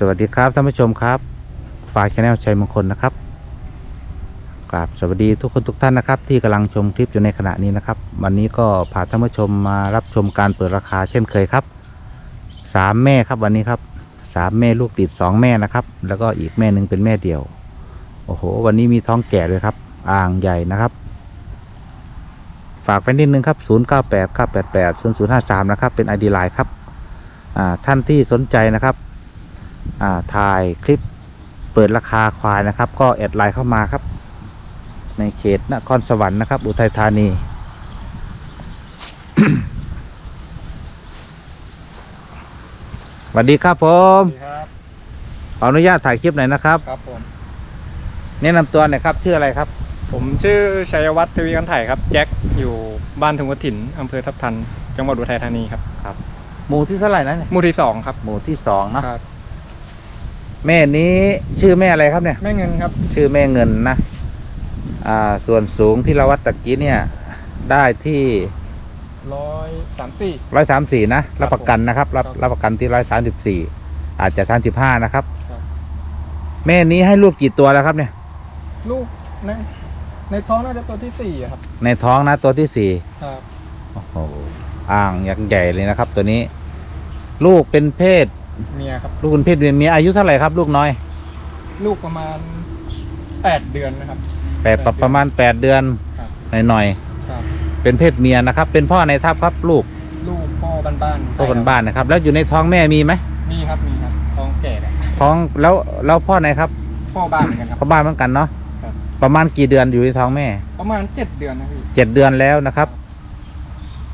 สวัสดีครับท่านผู้ชมครับฝ่ายชาแนลชัยมงคลนะครับกราบสวัสดีทุกคนทุกท่านนะครับ ที่กำลังชมคลิปอยู่ในขณะนี้นะครับ วันนี้ก็พาท่านผู้ชมมารับชมการเปิดราคาเช่นเคยครับสามแม่ครับวันนี้ครับสามแม่ลูกติดสองแม่นะครับ แล้วก็อีกแม่หนึ่งเป็นแม่เดี่ยว โอ้โห วันนี้มีท้องแก่เลยครับ อ่างใหญ่นะครับ ฝากไปนิดนึงครับ 0 9 8 9 8 8 0 0 5 3 นะครับ เป็นไอดีไลน์ครับท่านที่สนใจนะครับ ถ่ายคลิปเปิดราคาควายนะครับ ก็แอดไลน์เข้ามาครับ ในเขตนครสวรรค์นะครับ อุทัยธานีสวัสดีครับผมสวัสดีครับขออนุญาตถ่ายคลิปหน่อยนะครับครับผมแนะนำตัวหน่อยครับชื่ออะไรครับ ผมชื่อชัยวัฒน์ทวีกันไถ่ครับ แจ็คอยู่บ้านทุงกระถินอำเภอทับทัน จังหวัดอุทัยธานีครับ หมู่ที่เท่าไหร่นะเนี่ยหมู่ที่สองครับ หมู่ที่สองเนาะครับ แม่นี้ชื่อแม่อะไรครับเนี่ย แม่เงินครับ ชื่อแม่เงินนะ อ่า ส่วนสูงที่เราวัดตะกี้เนี่ย ได้ที่ร้อยสามสี่ ร้อยสามสี่นะ รับประกันนะครับ รับครับรับประกันที่ร้อยสามสิบสี่อาจจะสามสิบห้านะครับ ครับ แม่นี้ให้ลูกกี่ตัวแล้วครับเนี่ย ลูกในในท้องน่าจะตัวที่สี่อะครับ ในท้องนะตัวที่สี่ครับ โอ้โหอ่างยักษ์ใหญ่เลยนะครับ ตัวนี้ ลูกเป็นเพศ เมียครับ ลูกเป็นเพศเมียมีอายุเท่าไหร่ครับ ลูกน้อยลูกประมาณแปดเดือนนะครับ แปดประประมาณแปดเดือนครับ หน่อยครับ ๆเป็นเพศเมียนะครับ เป็นพ่อในทัพครับลูกลูกพ่อบ้านๆพ่อบ้านๆนะครับ แล้วอยู่ในท้องแม่มีไหมมีครับมีครับท้องแก่เนี่ยท้องแล้วแล้วพ่อไหนครับพ่อบ้านเหมือนกันครับ พ่อบ้านเหมือนกันเนาะครับ ประมาณกี่เดือนอยู่ในท้องแม่ประมาณเจ็ดเดือนนะพี่เจ็ดเดือนแล้วนะครับ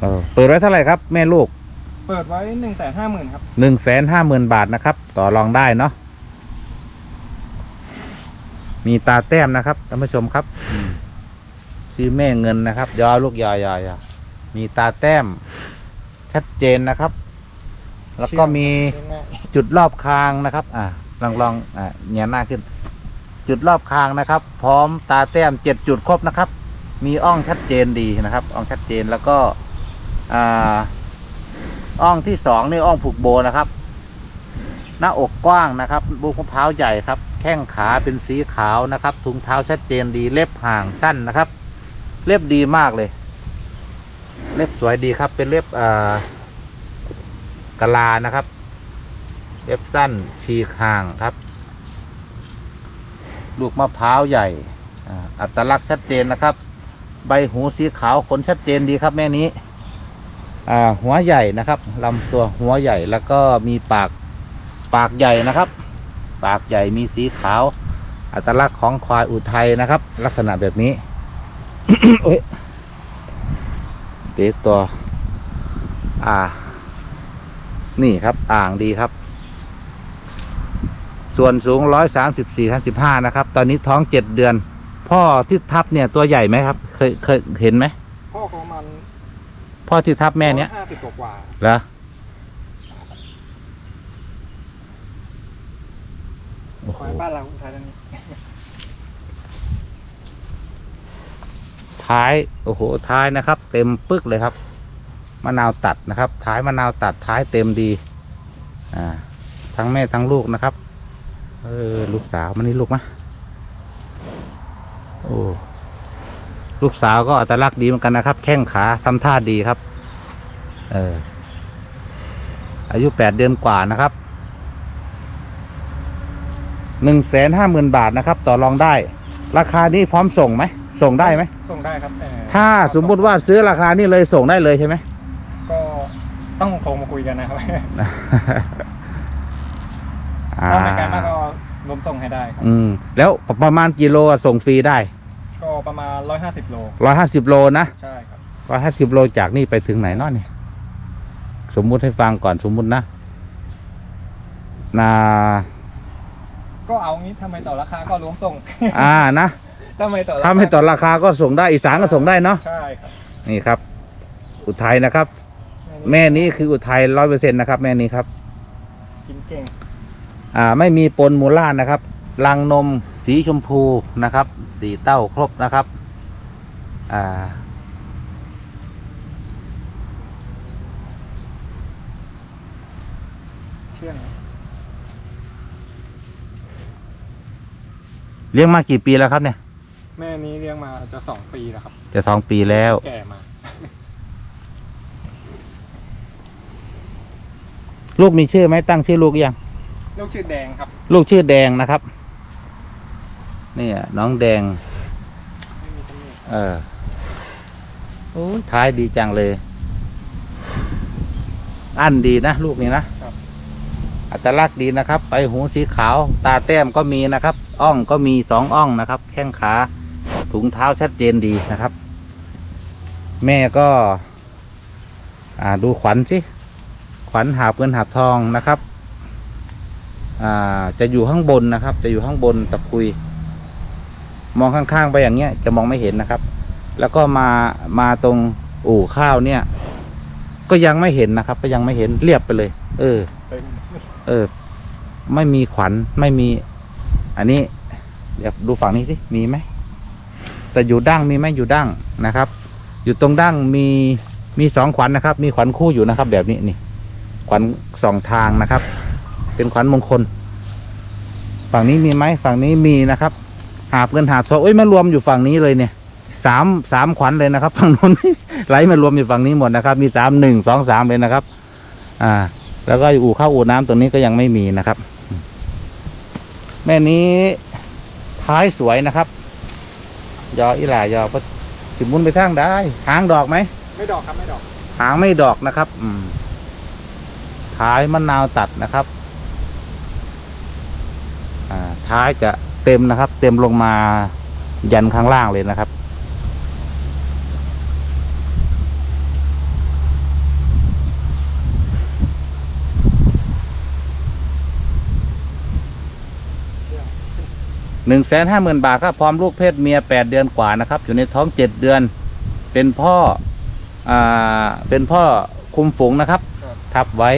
เออเปิดไว้เท่าไหร่ครับ แม่ลูก เปิดไว้หนึ่งแสนห้าหมื่นครับหนึ่งแสนห้าหมื่นบาทนะครับ ต่อรองได้เนาะมีตาแต้มนะครับท่านผู้ชมครับอืมชื่อแม่เงินนะครับยอลูกยอยอยอมีตาแต้มชัดเจนนะครับ แล้วก็มีจุดรอบคางนะครับ อ่าลองลองอ่าเงียหน้าขึ้น จุดรอบคางนะครับ พร้อมตาแต้มเจ็ดจุดครบนะครับ มีอ่องชัดเจนดีนะครับอ่องชัดเจนแล้วก็ อ่า อ่องที่สองนี่อ่องผูกโบนะครับ หน้าอกกว้างนะครับบุกมะพร้าวใหญ่ครับ แข้งขาเป็นสีขาวนะครับถุงเท้าชัดเจนดีเล็บห่างสั้นนะครับ เล็บดีมากเลย เล็บสวยดีครับ เป็นเล็บกะลานะครับ เล็บสั้นฉีกห่างครับ ลูกมะพร้าวใหญ่อัตลักษณ์ชัดเจนนะครับ ใบหูสีขาวขนชัดเจนดีครับแม่นี้ หัวใหญ่นะครับลำตัวหัวใหญ่แล้วก็มีปากปากใหญ่นะครับ ปากใหญ่มีสีขาว อัตลักษณ์ของควายอุทัยนะครับ ลักษณะแบบนี้โอ้ยเด็กตัว อ่า นี่ครับอ่างดีครับ ส่วนสูงร้อยสามสิบสี่สามสิบห้านะครับ ตอนนี้ท้องเจ็ดเดือน พ่อที่ทับเนี่ยตัวใหญ่ไหมครับ เคยเคยเห็นไหมพ่อของมัน พ่อที่ทับแม่เนี้ยห้าสิบกว่าเหรอโอ้ๆโหควายบ้านเราอุทัยธานีท้ายโอ้โหท้ายนะครับ เต็มปึกเลยครับมะนาวตัดนะครับ ท้ายมะนาวตัดท้ายเต็มดี อ่า ทั้งแม่ทั้งลูกนะครับ เออลูกสาวมันนี่ลูกมะโอ้ ลูกสาวก็อัตลักษณ์ดีเหมือนกันนะครับ แข้งขาทำท่าดีครับ เออ อายุแปดเดือนกว่านะครับหนึ่งแสนห้าหมื่นบาทนะครับ ต่อรองได้ ราคานี้พร้อมส่งไหม ส่งได้ไหม ส่งได้ครับแต่ถ้าสมมุติว่าซื้อราคานี้เลยส่งได้เลยใช่ไหม ก็ต้องโทรมาคุยกันนะครับอ่าถ้าไม่ไกลมากก็รวมส่งให้ได้ครับ อืม แล้วประมาณกิโลอะส่งฟรีได้ก็ ประมาณร้อยห้าสิบโลร้อยห้าสิบโลนะใช่ครับร้อยห้าสิบโลจากนี่ไปถึงไหนเนาะเนี่ยสมมุติให้ฟังก่อนสมมุตินะนาก็เอางี้ทำไมต่อราคาก็รวมส่ง อ่านะทำไมต่อรคถ้าไม่ต่อราคาก็ส่งได้อีสานก็ส่งได้เนาะใช่ครับนี่ครับ อุทัยนะครับ แม่นี้คืออุทัยร้อยเปอร์เซ็นต์นะครับ แม่นี้ครับกินเก่งอ่า ไม่มีปนมูล่านะครับรังนมสีชมพูนะครับ สีเต้าครบนะครับ อ่า เชื่องเลี้ยงมากี่ปีแล้วครับเนี่ย แม่นี้เลี้ยงมาจะสองปีแล้วครับ จะสองปีแล้ว แก่มา ลูกมีชื่อไหมตั้งชื่อลูกยัง ลูกชื่อแดงครับ ลูกชื่อแดงนะครับ เนี่ยน้องแดงไม่มีตำหนิเออโอ้ยท้ายดีจังเลย อันดีนะลูกนี้นะครับอัตลักษณ์ดีนะครับไปหูสีขาว ตาแต้มก็มีนะครับ อ่องก็มีสองอ่องนะครับ แข้งขาถุงเท้าชัดเจนดีนะครับ แม่ก็ อ่าดูขวัญสิ ขวัญหาบเงินหาบทองนะครับ อ่าจะอยู่ข้างบนนะครับ จะอยู่ข้างบนตะคุย มองข้างๆไปอย่างเงี้ยจะมองไม่เห็นนะครับ แล้วก็มามาตรงอู่ข้าวเนี่ย ก็ยังไม่เห็นนะครับ ก็ยังไม่เห็นเรียบไปเลย เออ เออ ไม่มีขวัญไม่มี อันนี้ เดี๋ยวดูฝั่งนี้สิมีไหมแต่อยู่ดั้งมีไหมอยู่ดั้งนะครับ อยู่ตรงดั้งมีมีสองขวัญนะครับ มีขวัญคู่อยู่นะครับ แบบนี้นี่ ขวัญสองทางนะครับ เป็นขวัญมงคล ฝั่งนี้มีไหมฝั่งนี้มีนะครับ หาบเงินหาบทองเอ้ยมารวมอยู่ฝั่งนี้เลยเนี่ยสามสามขวัญเลยนะครับ ฝั่งนู้นไหลมารวมอยู่ฝั่งนี้หมดนะครับ มีสามหนึ่งสองสามเลยนะครับ อ่า แล้วก็อู่ข้าวอู่น้ำตัวนี้ก็ยังไม่มีนะครับ แม่นี้ท้ายสวยนะครับ ยออีหลายอก็สิมุนไปทางได้ หางดอกไหมไม่ดอกครับไม่ดอก หางไม่ดอกนะครับ อืมท้ายมะนาวตัดนะครับ อ่า ท้ายจะ เต็มนะครับ เต็มลงมายันข้างล่างเลยนะครับ หนึ่งแสนห้าหมื่นบาทครับพร้อมลูกเพศเมียแปดเดือนกว่านะครับ อยู่ในท้องเจ็ดเดือน เป็นพ่ออ่าเป็นพ่อคุมฝูงนะครับครับทับไว้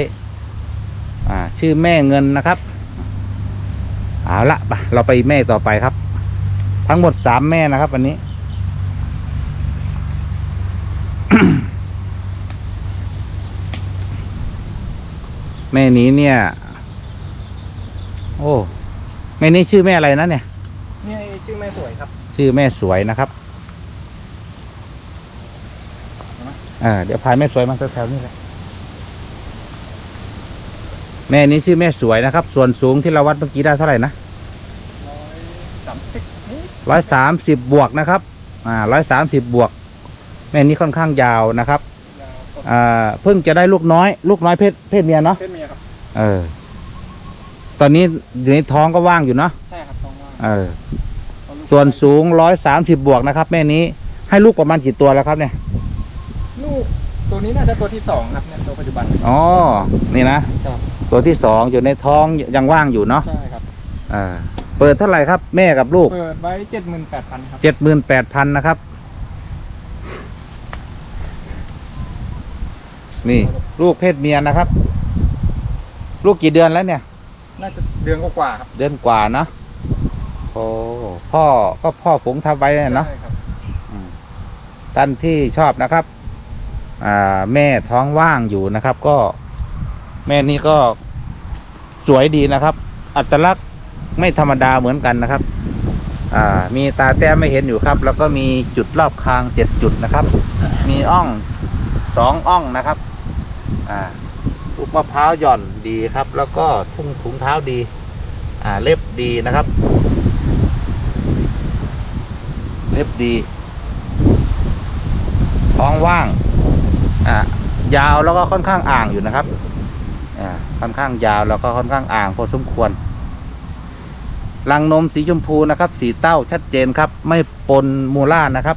อ่า ชื่อแม่เงินนะครับ เอาละไปเราไปแม่ต่อไปครับ ทั้งหมดสามแม่นะครับ วันนี้แม่นี้เนี่ย โอ้ แม่นี้ชื่อแม่อะไรนะเนี่ยนี่ชื่อแม่สวยครับ ชื่อแม่สวยนะครับเห็นไหมอ่าเดี๋ยวพายแม่สวยมาแถวๆนี้เลย แม่นี้ชื่อแม่สวยนะครับ ส่วนสูงที่เราวัดเมื่อกี้ได้เท่าไหร่นะร้อยสามสิบนี่ร้อยสามสิบบวกนะครับ อ่าร้อยสามสิบบวก แม่นี้ค่อนข้างยาวนะครับยาวกว่าอ่า เพิ่งจะได้ลูกน้อย ลูกน้อยเพศเพศเมียเนาะ เพศเมียครับ เออ ตอนนี้อยู่ในท้องก็ว่างอยู่เนาะ ใช่ครับตรงว่าเออเอาลูกส่วนสูงร้อยสามสิบบวกนะครับ แม่นี้ ให้ลูกประมาณกี่ตัวแล้วครับเนี่ย ลูกตัวนี้น่าจะตัวที่สองครับเนี่ยตัวปัจจุบัน อ๋อ นี่นะครับ ตัวที่สองอยู่ในท้องยังว่างอยู่เนาะใช่ครับอ่าเปิดเท่าไหร่ครับ แม่กับลูกเปิดไว้เจ็ดหมื่นแปดพันครับเจ็ดหมื่นแปดพันนะครับ นี่ ลูกเพศเมียนะครับ ลูกกี่เดือนแล้วเนี่ย น่าจะเดือนกว่าๆครับเดือนกว่าเนอะโอ้พ่อก็พ่อฝูงทับไว้เนาะใช่ครับอืมท่านที่ชอบนะครับ อ่า แม่ท้องว่างอยู่นะครับ ก็ แม่นี้ก็ สวยดีนะครับ อัตลักษณ์ไม่ธรรมดาเหมือนกันนะครับ อ่า มีตาแต้มไม่เห็นอยู่ครับ แล้วก็มีจุดรอบคางเจ็ดจุดนะครับ มีอ่องสองอ่องนะครับ อ่าลูกมะพร้าวหย่อนดีครับ แล้วก็ทุ่งถุงเท้าดี อ่า เล็บดีนะครับ เล็บดี ท้องว่าง อ่า ยาวแล้วก็ค่อนข้างอ่างอยู่นะครับ ค่อนข้างยาวแล้วก็ค่อนข้างอ่างพอสมควรรังนมสีชมพูนะครับ สีเต้าชัดเจนครับ ไม่ปนมูล่านะครับ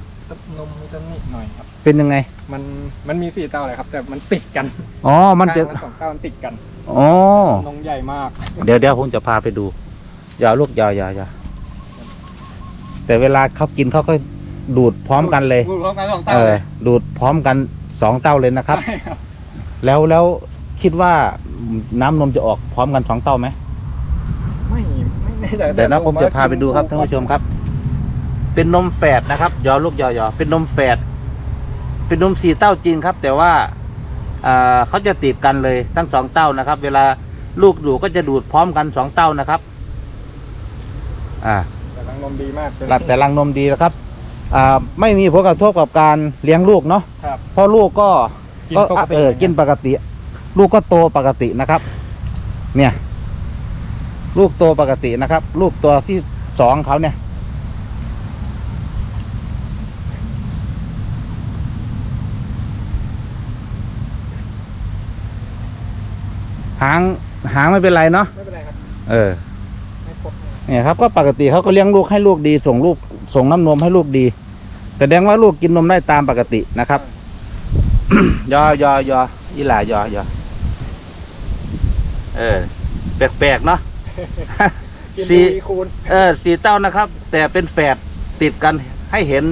นมมีตำหนิหน่อยครับ เป็นยังไง มันมันมีสี่เต้าเลยครับ แต่มันติดกันอ๋อมันจะข้างละสองเต้ามันติดกันอ๋อนมใหญ่มากเดี๋ยวเดี๋ยวผมจะพาไปดูอย่าลูกอย่าอย่าอย่าแต่เวลาเขากินเขาก็ดูดพร้อมกันเลยพูดพร้อมกันสองเอเต้าอเลยดูดพร้อมกันสองเต้าเลยนะครับ ใช่ครับ แล้วแล้ว คิดว่าน้ำนมจะออกพร้อมกันสองเต้าไหมไม่ไม่แน่ใจเดี๋ยวนะผมจะพาไปดูครับท่านผู้ชมครับ เป็นนมแฝดนะครับยอลูกยอยอเป็นนมแฝดเป็นนมสี่เต้าจริงครับ แต่ว่าอ่าเขาจะติดกันเลยทั้งสองเต้านะครับ เวลาลูกดูดก็จะดูดพร้อมกันสองเต้านะครับ อ่า แต่ลักษงนมดีมากเลยแต่รังนมดีนะครับอ่าไม่มีผลกระทบกับการเลี้ยงลูกเนาะครับ เพราะลูกก็กินก็ปกติ เออกินปกติ ลูกก็โตปกตินะครับ เนี่ย ลูกโตปกตินะครับ ลูกตัวที่สองเขาเนี่ย หางหางไม่เป็นไรเนาะไม่เป็นไรครับ เออไม่ครบเนี่ยครับก็ปกติเขาก็เลี้ยงลูกให้ลูกดี ส่งลูกส่งน้ำนมให้ลูกดีแสดงว่าลูกกินนมได้ตามปกตินะครับ ยอยอยออีหลายอยอ เออ แปลกๆเนาะ กินสี่ ดีคูณเออสีเต้านะครับ แต่เป็นแฝดติดกันให้เห็น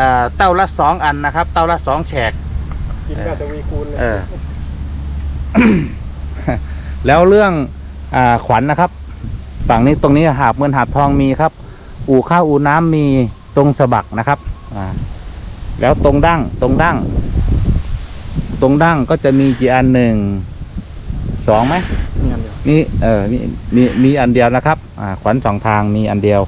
อ่าเต้าละสองอันนะครับ เต้าละสองแฉก กินแบบทวีคูณเลยเออ แล้วเรื่องอ่าขวัญนะครับ ฝั่งนี้ตรงนี้หาบเงินหาบทองมีครับ อู่ข้าวอู่น้ำมีตรงสะบักนะครับอ่าแล้วตรงดั้งตรงดั้ง ตรงดั้งก็จะมีกี่อันหนึ่ง สองไหมเนี่ยเดียวมีเออมีมีมีอันเดียวนะครับ อ่าขวัญสองทางมีอันเดียว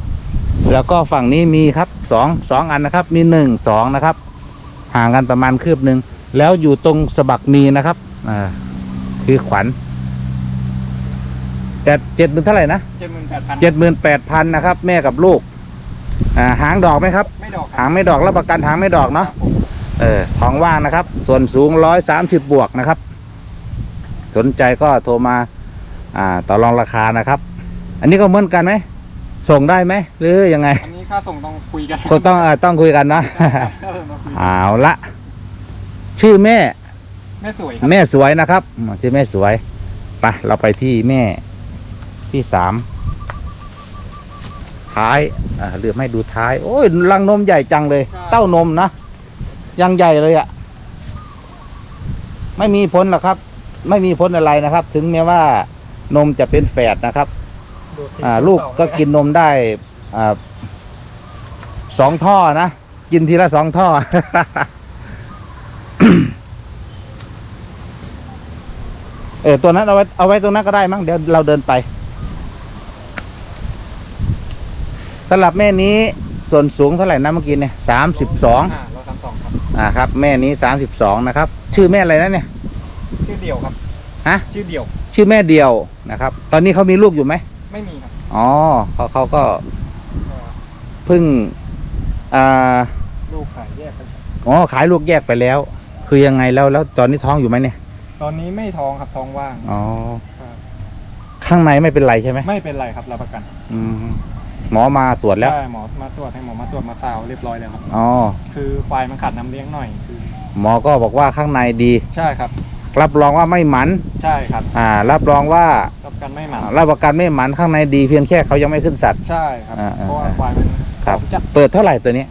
แล้วก็ฝั่งนี้มีครับสองสองอันนะครับ มีหนึ่งสองนะครับ ห่างกันประมาณคืบหนึ่งแล้วอยู่ตรงสะบักมีนะครับ อ่า คือขวัญแต่เจ็ดหมื่นเท่าไหร่นะเจ็ดหมื่นแปดพันเจ็ดหมื่นแปดพันนะครับ แม่กับลูก อ่าหางดอกไหมครับ ไม่ดอกครับหางไม่ดอกรับประกันหางไม่ดอกเนาะ ครับผมเออท้องว่างนะครับ ส่วนสูงร้อยสามสิบบวกนะครับ สนใจก็โทรมาอ่าต่อรองราคานะครับ อันนี้ก็เหมือนกันไหมส่งได้ไหมหรือยังไงอันนี้ค่าส่งต้องคุยกันก็ต้องเอ่อต้องคุยกันเนาะค่าส่งต้องคุยกันเอาละชื่อแม่ แม่สวยครับแม่สวยนะครับอืมชื่อแม่สวยไปเราไปที่แม่ที่สามท้ายอ่าเลือกให้ดูท้าย โอ้ยรังนมใหญ่จังเลย เต้านมนะยังใหญ่เลยอะ่ะ ไม่มีผลหรอกครับ ไม่มีผลอะไรนะครับ ถึงแม้ว่านมจะเป็นแฝดนะครับดูที่อ่า ลูกก็กินนมได้อ่าสองท่อนะ กินทีละสองท่อ เออตัวนั้นเอาไว้เอาไว้ตรงนั้นก็ได้มั้งเดี๋ยวเราเดินไปสำหรับแม่นี้ส่วนสูงเท่าไหร่นะเมื่อกี้เนี่ยสามสิบสองอ่าร้อยสามสองครับอ่าครับ แม่นี้สามสิบสองนะครับ ชื่อแม่อะไรนะเนี่ย ชื่อเดี่ยวครับ ฮะ ชื่อเดี่ยว ชื่อแม่เดียวนะครับ ตอนนี้เขามีลูกอยู่ไหมไม่มีครับอ๋อเขาเขาก็เอ่อเพิ่งอ่าลูกขายแยกกันอ๋อขายลูกแยกไปแล้ว คือยังไงแล้วแล้วตอนนี้ท้องอยู่ไหมเนี่ยตอนนี้ไม่ท้องครับท้องว่างอ๋อครับข้างในไม่เป็นไรใช่ไหมไม่เป็นไรครับรับประกันอืมหมอมาตรวจแล้วใช่หมอมาตรวจให้หมอมาตรวจมาซาวเรียบร้อยแล้วครับ อ๋อคือควายมันขาดน้ำเลี้ยงหน่อยคือ หมอก็บอกว่าข้างในดี ใช่ครับ รับรองว่าไม่หมันใช่ครับอ่า รับรองว่ารับประกันไม่หมันรับประกันไม่หมันข้างในดีเพียงแค่เขายังไม่ขึ้นสัตว์ ใช่ครับอ่าเพราะว่าอ่า ควายมันครับ จัดเปิดเท่าไหร่ตัวนี้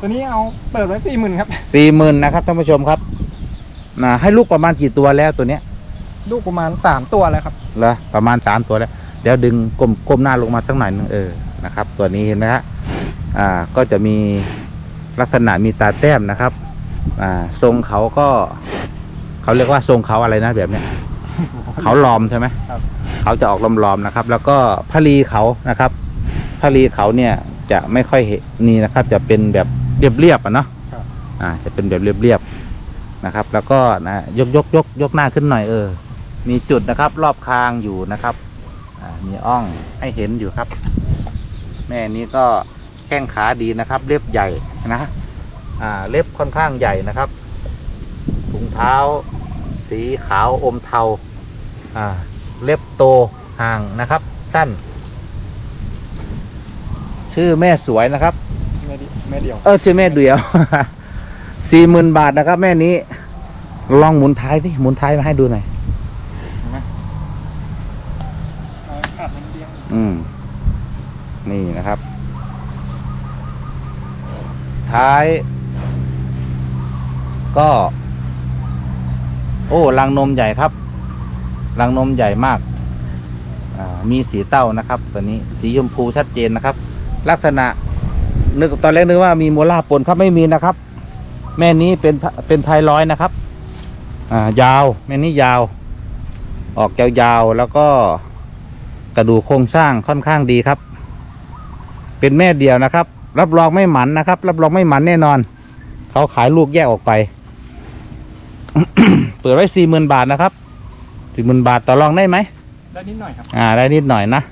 ตัวนี้เอาเปิดไว้สี่หมื่นครับ สี่หมื่นนะครับท่านผู้ชมครับนะให้ลูกประมาณกี่ตัวแล้วตัวเนี้ยลูกประมาณสามตัวแล้วครับ เหรอประมาณสามตัวแล้วเดี๋ยวดึงก้มก้มหน้าลงมาสักหน่อยหนึงเออนะครับ ตัวนี้เห็นไหมฮะอ่าก็จะมีลักษณะมีตาแต้มนะครับอ่าทรงเขาก็ เขาเรียกว่าทรงเขาอะไรนะแบบเนี้ยเขาลอมใช่ไหมครับเขาจะออกลอมๆนะครับ แล้วก็พลีเขานะครับพลีเขาเนี่ยจะไม่ค่อยเห็นนี่นะครับ จะเป็นแบบเรียบๆอะเนาะครับอ่า จะเป็นแบบเรียบๆนะครับ แล้วก็นะยกยกยกยกหน้าขึ้นหน่อยเออ มีจุดนะครับ รอบคางอยู่นะครับอ่ามีอ่องให้เห็นอยู่ครับ แม่นี้ก็แข้งขาดีนะครับ เล็บใหญ่นะ อ่า เล็บค่อนข้างใหญ่นะครับถุงเท้า สีขาวอมเทาอ่าเล็บโตห่างนะครับ สั้น ชื่อแม่สวยนะครับ แม่ดิแม่เดียว เออชื่อแม่เดียวสี่หมื่นบาทนะครับ แม่นี้ ลองหมุนท้ายที่หมุนท้ายมาให้ดูหน่อยเห็นไหมเอาขาดน้ำเลี้ยงอืม นี่นะครับ ท้าย ก็ โอ้รังนมใหญ่ครับรังนมใหญ่มากมีสีเต้านะครับตัวนี้สีชมพูชัดเจนนะครับ ลักษณะนึกตอนแรกนึกว่ามีโมล่าปนครับไม่มีนะครับ แม่นี้เป็นเป็นไทร้อยนะครับอ่ายาวแม่นี้ยาว ออกยาวๆแล้วก็กระดูกโครงสร้างค่อนข้างดีครับ เป็นแม่เดียวนะครับ รับรองไม่หมันนะครับ รับรองไม่หมันแน่นอน เขาขายลูกแยกออกไป ปิดไว้สี่หมื่นบาทนะครับสี่หมื่นบาทต่อรองได้ไหมได้นิดหน่อยครับ อ่า ได้นิดหน่อยนะ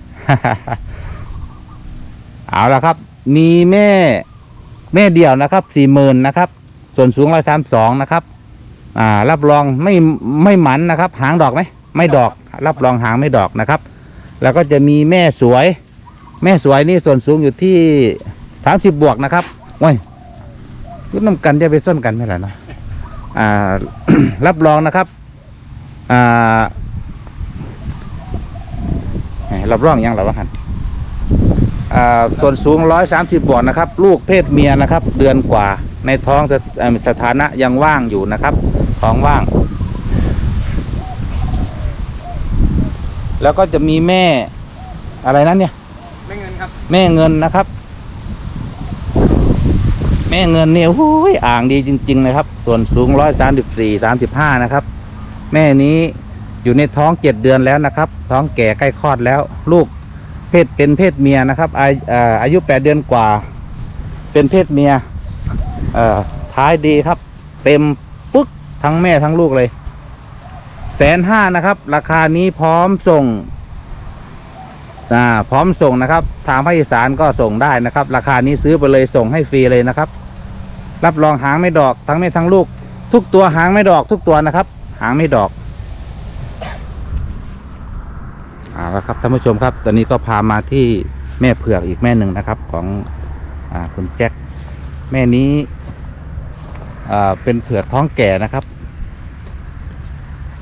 เอาละครับ มีแม่ แม่เดี่ยวนะครับสี่หมื่นนะครับ ส่วนสูงร้อยสามสองนะครับ อ่า รับรองไม่ไม่หมันนะครับ หางดอกไหมไม่ดอก รับรองหางไม่ดอกนะครับ แล้วก็จะมีแม่สวย แม่สวยนี่ส่วนสูงอยู่ที่สามสิบบวกนะครับโอ้ยรุ่นน้ำกันจะไปส้นกันไม่หรอนะอ่า รับรองนะครับอ่าแหม่รับรองยังเหรอวะฮันอ่าส่วนสูงร้อยสามสิบบวกนะครับ ลูกเพศเมียนะครับ เดือนกว่าในท้องสถเอ่อสถานะยังว่างอยู่นะครับ ท้องว่าง แล้วก็จะมีแม่อะไรนั้นเนี่ยไม่เงินครับ แม่เงินนะครับ แม่เงินเนี่ยโอ้ยอ่างดีจริงๆเลยครับ ส่วนสูงร้อยสามสิบสี่สามสิบห้านะครับ แม่นี้อยู่ในท้องเจ็ดเดือนแล้วนะครับ ท้องแก่ใกล้คลอดแล้ว ลูกเพศเป็นเพศเมียนะครับอาเอ่ออายุแปดเดือนกว่า เป็นเพศเมียเอ่อท้ายดีครับ เต็มปึ๊กทั้งแม่ทั้งลูกเลยแสนห้านะครับ ราคานี้พร้อมส่ง อ่าพร้อมส่งนะครับ ทางภาคอีสานก็ส่งได้นะครับ ราคานี้ซื้อไปเลยส่งให้ฟรีเลยนะครับ รับรองหางไม่ดอกทั้งแม่ทั้งลูก ทุกตัวหางไม่ดอกทุกตัวนะครับ หางไม่ดอกเอาละครับท่านผู้ชมครับ ตอนนี้ก็พามาที่แม่เผือกอีกแม่หนึ่งนะครับ ของอ่าคุณแจ็คแม่นี้อ่าเป็นเผือกท้องแก่นะครับ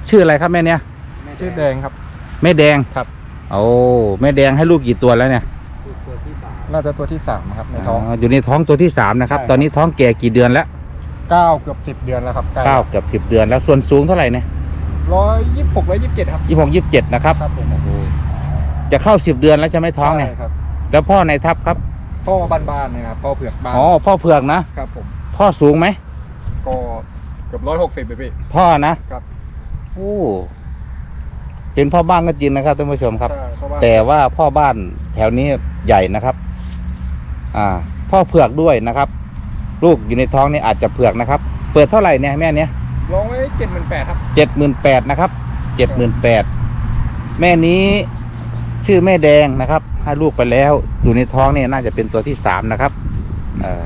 ชื่ออะไรครับแม่เนี้ยชื่อแดงครับ แม่แดงครับ โอ้แม่แดงให้ลูกกี่ตัวแล้วเนี่ยน่าจะตัวที่สามครับในท้อง อยู่ในท้องตัวที่สามนะครับ ใช่ครับ ตอนนี้ท้องแก่กี่เดือนแล้วเก้าเกือบสิบ10 เดือนแล้วครับเก้าเกือบสิบเดือนแล้วส่วนสูงเท่าไหร่เนี่ยร้อยยี่สิบหกร้อยยี่สิบเจ็ดครับยี่หกยี่สิบเจ็ดนะครับครับผมจะเข้าสิบเดือนแล้วจะไม่ท้องเนี่ยใช่ครับแล้วพ่อในทับครับพ่อบ้านๆเนี่ยนะครับพ่อเผือกบ้านอ๋อพ่อเผือกนะ ครับผมพ่อสูงไหมก็เกือบร้อยหกสิบไปพี่ พ่อนะครับ โอ้ เป็นพ่อบ้านก็จริงนะครับท่านผู้ชมครับใช่เพราะว่าแต่ว่าพ่อบ้านแถวนี้ใหญ่นะครับ อ่า พ่อเผือกด้วยนะครับ ลูกอยู่ในท้องนี่อาจจะเผือกนะครับ เปิดเท่าไหร่เนี่ยแม่เนี้ยร้องไว้เจ็ดหมื่นแปดครับเจ็ดหมื่นแปดนะครับเจ็ดหมื่นแปดแม่นี้ชื่อแม่แดงนะครับให้ลูกไปแล้ว อยู่ในท้องเนี่ยน่าจะเป็นตัวที่สามนะครับ เออ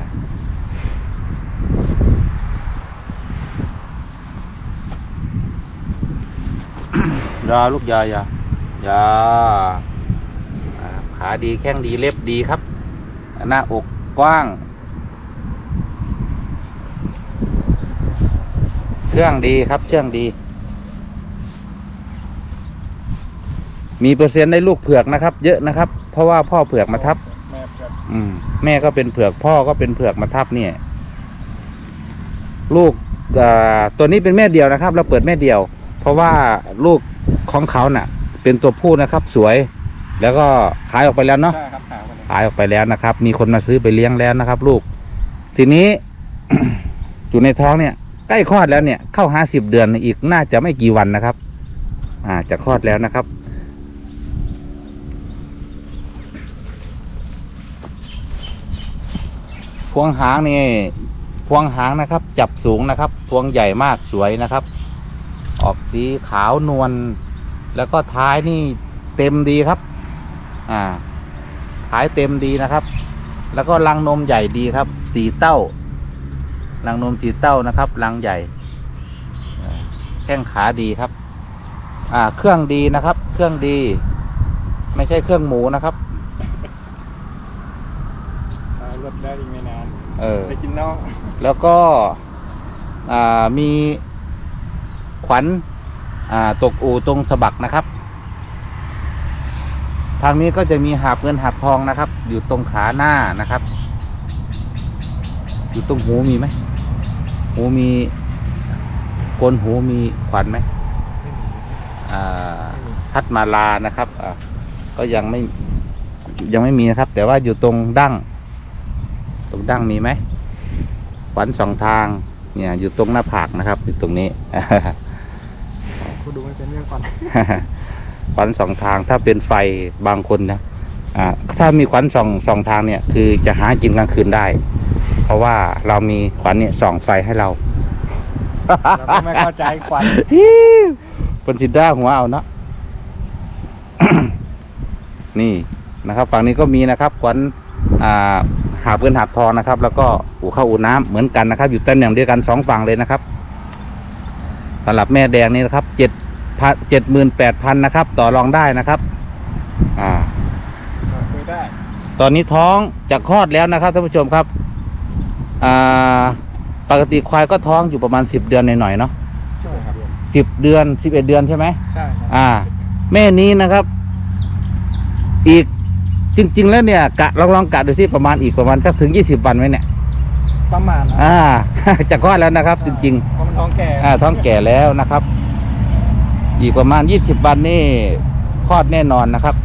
ยาลูกยายายาอ่าขาดีแข้งดีเล็บดีครับ หน้าอกกว้าง เชื่องดีครับเชื่องดี มีเปอร์เซ็นต์ได้ลูกเผือกนะครับ เยอะนะครับ เพราะว่าพ่อเผือกมาทับแม่เผือกอืม แม่ก็เป็นเผือกพ่อก็เป็นเผือกมาทับเนี่ย ลูกอ่าตัวนี้เป็นแม่เดียวนะครับ เราเปิดแม่เดียว เพราะว่าลูก ของเขาน่ะ เป็นตัวผู้นะครับ สวย แล้วก็ขายออกไปแล้วเนาะใช่ครับหาคนนี้ขายออกไปแล้วนะครับ มีคนมาซื้อไปเลี้ยงแล้วนะครับ ลูก ทีนี้ อยู่ในท้องเนี่ย ใกล้คลอดแล้วเนี่ย เข้าห้าสิบเดือนอีกน่าจะไม่กี่วันนะครับ อ่าจะคลอดแล้วนะครับ พวงหางนี่พวงหางนะครับ จับสูงนะครับ พวงใหญ่มากสวยนะครับ ออกสีขาวนวล แล้วก็ท้ายนี่เต็มดีครับ อ่าขายเต็มดีนะครับ แล้วก็รังนมใหญ่ดีครับ สีเต้า รังนมสีเต้านะครับรังใหญ่เอ่อแข้งขาดีครับ อ่า เครื่องดีนะครับ เครื่องดี ไม่ใช่เครื่องหมูนะครับอ่ารถได้อีกไม่นาน เออไปกินนอก แล้วก็ อ่า มีขวัญอ่า ตกอู่ตรงสะบักนะครับ ทางนี้ก็จะมีหาบเงินหาบทองนะครับ อยู่ตรงขาหน้านะครับ อยู่ตรงหูมีไหมหูมีโกนหูมีขวัญไหมอ่าทัดมาลานะครับอ่าก็ยังไม่ยังไม่มีนะครับ แต่ว่าอยู่ตรงดั้งตรงดั้งมีไหมขวัญสองทางเนี่ยอยู่ตรงหน้าผากนะครับอยู่ตรงนี้ คุณดูไม่เป็นเรื่องก่อนขวัญสองทางถ้าเป็นไฟบางคนนะอ่าถ้ามีขวัญส่องส่องทางเนี่ย คือจะหากินกลางคืนได้ เพราะว่าเรามีขวัญเนี่ยส่องไฟให้เราเราก็ไม่เข้าใจควันฮิวเป็นสิด้าหัวเอาเนาะนี่นะครับ ฝั่งนี้ก็มีนะครับขวัญอ่าหาบเงินหาบทองนะครับ แล้วก็อู่ข้าวอู่น้ำเหมือนกันนะครับ อยู่ตำแหน่งเดียวกันสองฝั่งเลยนะครับ สำหรับแม่แดงนี่นะครับเจ็ดพันเจ็ดหมื่นแปดพันนะครับ ต่อรองได้นะครับ อ่าคุยได้ ตอนนี้ท้องจะคลอดแล้วนะครับท่านผู้ชมครับ อ่า ปกติควายก็ท้องอยู่ประมาณสิบเดือนหน่อยๆเนาะใช่ครับสิบเดือนสิบเอ็ดเดือนใช่ไหมใช่ครับอ่า แม่นี้นะครับ อีกจริง ๆ แล้วเนี่ยกะลองลองกะดูที่ประมาณอีกประมาณสักถึงยี่สิบวันไหมเนี่ย ประมาณนะอ่าจะคลอดแล้วนะครับ จริงเพราะ มันท้องแก่ๆอ่าท้องแก่แล้วนะครับ อีกประมาณยี่สิบวันนี่คลอดแน่นอนนะครับ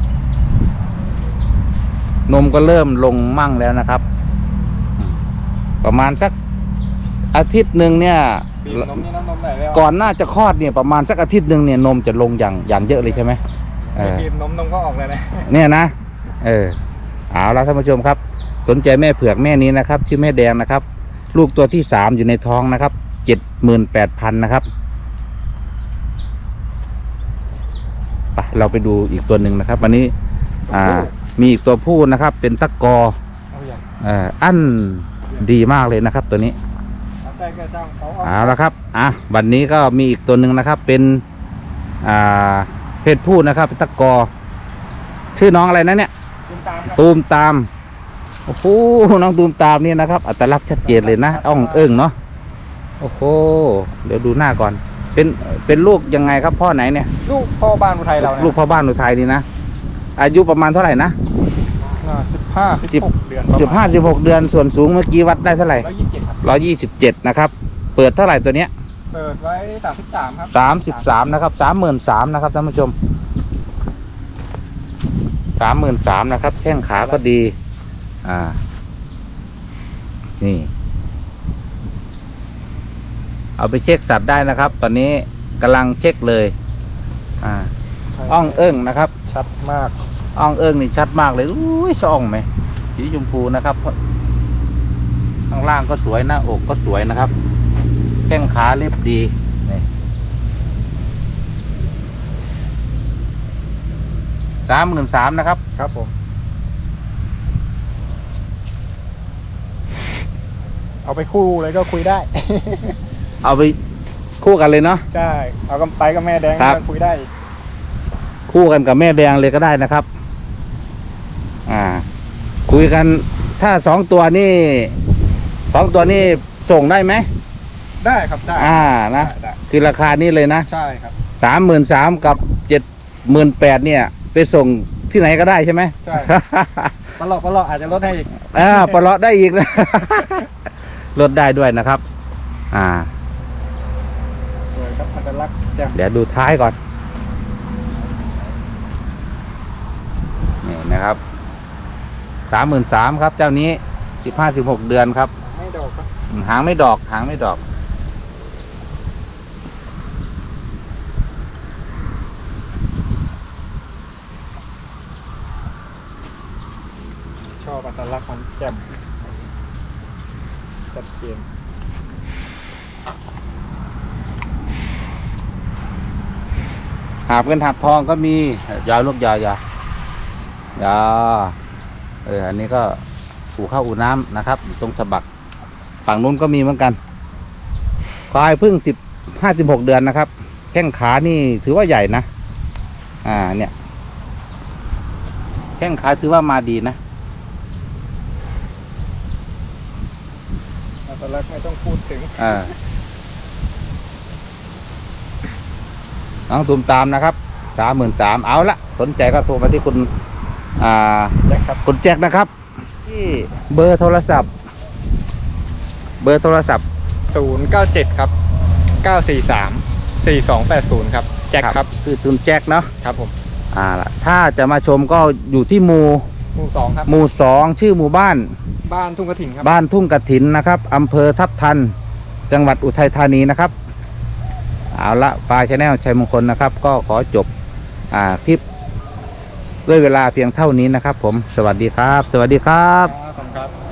นมก็เริ่มลงมั่งแล้วนะครับอืมประมาณสักอาทิตย์หนึ่งเนี่ย บีบนมนี่น้ำนมไหนแล้วก่อนหน้าจะคลอดเนี่ยประมาณสักอาทิตย์หนึ่งเนี่ยนมจะลงอย่างอย่างเยอะเลยใช่ไหมเออบีบนมนมก็ออกเลยนะเนี่ยนะ เออเอาละท่านผู้ชมครับ สนใจแม่เผือกแม่นี้นะครับ ชื่อแม่แดงนะครับ ลูกตัวที่สามอยู่ในท้องนะครับ เจ็ดหมื่นแปดพันนะครับไปเราไปดูอีกตัวหนึ่งนะครับ วันนี้อ่ามีอีกตัวผู้นะครับ เป็นตะกอเอาอย่างเอ่ออั้นดีมากเลยนะครับตัวนี้เอาใจกระจังเขาเอาละครับอะวันนี้ก็มีอีกตัวหนึ่งนะครับ เป็นอ่าเพศผู้นะครับเป็นตะกอ ชื่อน้องอะไรนะเนี่ยคุณตามครับตูมตามโอ้โหน้องตูมตามนี่นะครับ อัตลักษณ์ชัดเจนเลยนะอ่องเอิงเนาะ โอ้โหเดี๋ยวดูหน้าก่อน เป็นเป็นลูกยังไงครับพ่อไหนเนี่ยลูกพ่อบ้านอุทัยเราเนี่ยลูกพ่อบ้านอุทัยนี่นะอายุประมาณเท่าไหร่นะสิบห้าสิบหกเดือนสิบห้าสิบหกเดือนส่วนสูงเมื่อกี้วัดได้เท่าไหร่ร้อยยี่สิบเจ็ดครับร้อยี่สิบเจ็ดนะครับ เปิดเท่าไหร่ตัวเนี้ยเปิดไว้สามสิบสามครับสามสิบสามนะครับสามหมื่นสามนะครับท่านผู้ชมสามหมื่นสามนะครับ แข้งขาก็ดี อ่า นี่ เอาไปเช็คสัตว์ได้นะครับ ตอนนี้กำลังเช็คเลย อ่าอ่องเอิ้งนะครับ ชัดมากอ่องเอิ้งนี่ชัดมากเลยอุ้ยช่องไหมสีชมพูนะครับข้างล่างก็สวยหน้าอกก็สวยนะครับ แข้งขาเรียบดีนี่สามหมื่นสามนะครับ ครับผม เอาไปคู่เลยก็คุยได้ เอาไปคู่กันเลยเนาะ ใช่เอากันไปกับแม่แดงครับก็คุยได้อีกคู่กันกับแม่แดงเลยก็ได้นะครับ อ่า คุยกันถ้าสองตัวนี่สองตัวนี่ส่งได้ไหมได้ครับได้อ่านะ ได้ได้คือราคานี้เลยนะใช่ครับ สามหมื่นสามกับเจ็ดหมื่นแปดเนี่ย ไปส่งที่ไหนก็ได้ใช่ไหม ใช่ ปลอกปลอกอาจจะลดให้อีก อ่าปลาะได้อีกนะ ลดได้ด้วยนะครับ อ่าสวยครับ อัตลักษณ์แจ่มเดี๋ยวดูท้ายก่อน นี่นะครับสามหมื่นสามครับ เจ้านี้สิบห้าสิบหกเดือนครับ ไม่ดอกครับหางไม่ดอกหางไม่ดอกชอบอัตลักษณ์มันแจ่มชัดเจนาบเงินหาบทองก็มียาวลูกยาวยาวยาเอออันนี้ก็อู่ข้าวอู่น้ำนะครับอยู่ตรงสะบักฝั่งนู้นก็มีเหมือนกันควายเพิ่งสิบห้าสิบหกเดือนนะครับ แข้งขานี่ถือว่าใหญ่นะ อ่าเนี่ย แข้งขาถือว่ามาดีนะอัตลักษณ์ไม่ต้องพูดถึงอ่า น้องตูมตามนะครับสามหมื่นสามเอาละสนใจก็โทรมาที่คุณอ่าแจ็คครับคุณแจ็คนะครับ ที่เบอร์โทรศัพท์ เบอร์โทรศัพท์097ครับ943 4280ครับแจ็คครับคือคุณแจ็คเนาะครับผมอ่าล่ะถ้าจะมาชมก็อยู่ที่หมู่หมู่สองครับหมู่สองชื่อหมู่บ้าน บ้านทุ่งกระถิ่นครับบ้านทุ่งกระถินนะครับอำเภอทับทัน จังหวัดอุทัยธานีนะครับ เอาละฟายชาแนลชัยมงคลนะครับ ก็ขอจบอ่าคลิปด้วยเวลาเพียงเท่านี้นะครับ ผมสวัสดีครับ สวัสดีครับขอบคุณครับ